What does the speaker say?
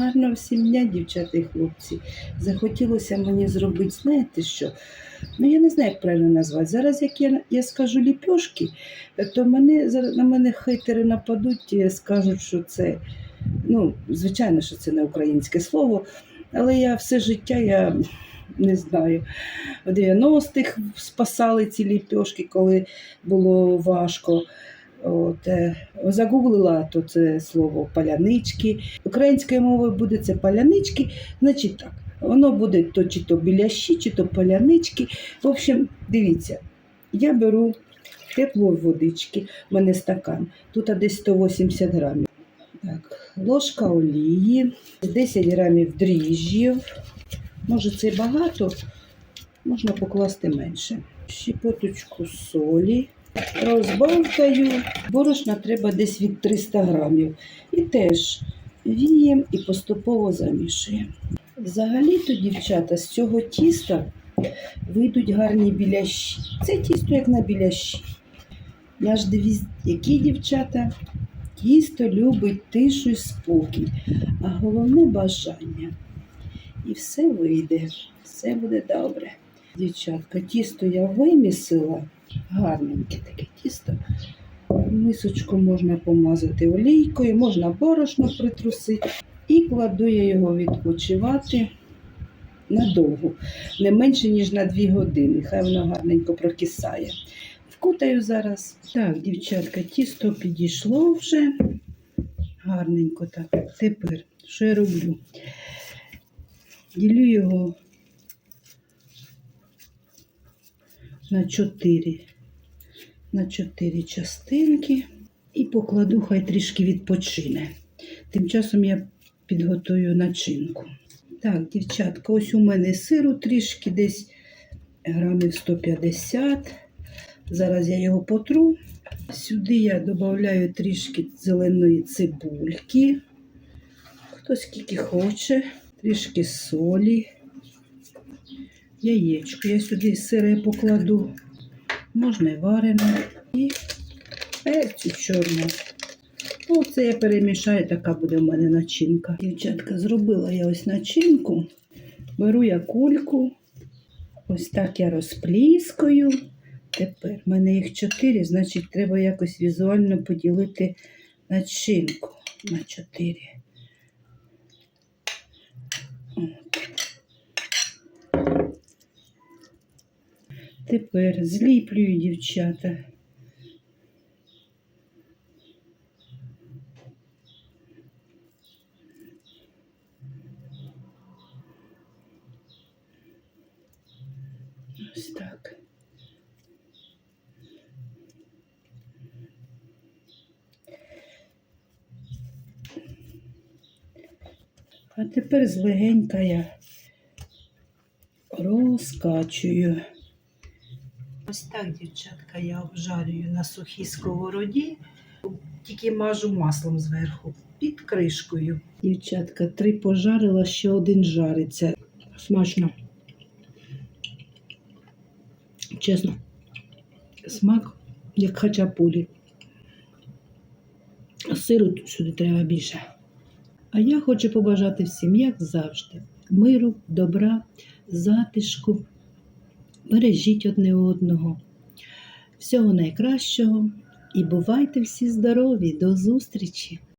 Гарного всім дня, дівчата і хлопці. Захотілося мені зробити, знаєте що? Ну, я не знаю, як правильно назвати. Зараз, як я, я скажу ліпьошки, то мене, на мене хейтери нападуть і скажуть, що це, ну, звичайно, що це не українське слово, але я все життя, я не знаю, в 90-х спасали ці ліпьошки, коли було важко. От, е, загуглила то це слово палянички. Українською мовою буде це палянички, значить так. Воно буде то чи то білящі, чи то палянички. В общем, дивіться, я беру теплої водички, в мене стакан. Тут десь 180 грамів. Так, ложка олії, 10 грамів дріжджів. Може, це багато, можна покласти менше. Щепоточку солі. Розбавкаю. Борошна треба десь від 300 грамів. І теж віємо і поступово замішуємо. Взагалі-то, дівчата, з цього тіста вийдуть гарні біляші. Це тісто як на біляші. Наш девіз, які дівчата? Тісто любить тишу і спокій, а головне бажання. І все вийде, все буде добре. Дівчатка, тісто я вимісила, гарненьке таке тісто. Мисочку можна помазати олійкою, можна борошно притрусити. І кладу я його відпочивати надовго, не менше, ніж на 2 години. Хай воно гарненько прокисає. Вкутаю зараз. Так, дівчатка, тісто підійшло вже. Гарненько так. Тепер, що я роблю? Ділю його на 4, на 4 частинки і покладу, хай трішки відпочине. Тим часом я підготую начинку. Так, дівчатка, ось у мене сиру трішки десь грамів 150. Зараз я його потру. Сюди я додаю трішки зеленої цибульки. Хто скільки хоче, трішки солі, яєчко. Я сюди сире покладу, можна і варене. І перцю чорну. Ну, це я перемішаю, така буде в мене начинка. Дівчатка, зробила я ось начинку. Беру я кульку, ось так я розпліскаю. Тепер в мене їх чотири, значить, треба якось візуально поділити начинку на чотири. От. Тепер зліплюю дівчата. Ось так. А тепер злегенька я розкачую. Ось так, дівчатка, я обжарюю на сухій сковороді, тільки мажу маслом зверху, під кришкою. Дівчатка, три пожарила, ще один жариться. Смачно. Чесно, смак, як хачапурі. Сиру сюди треба більше. А я хочу побажати всім, як завжди, миру, добра, затишку. Бережіть одне одного. Всього найкращого і бувайте всі здорові! До зустрічі!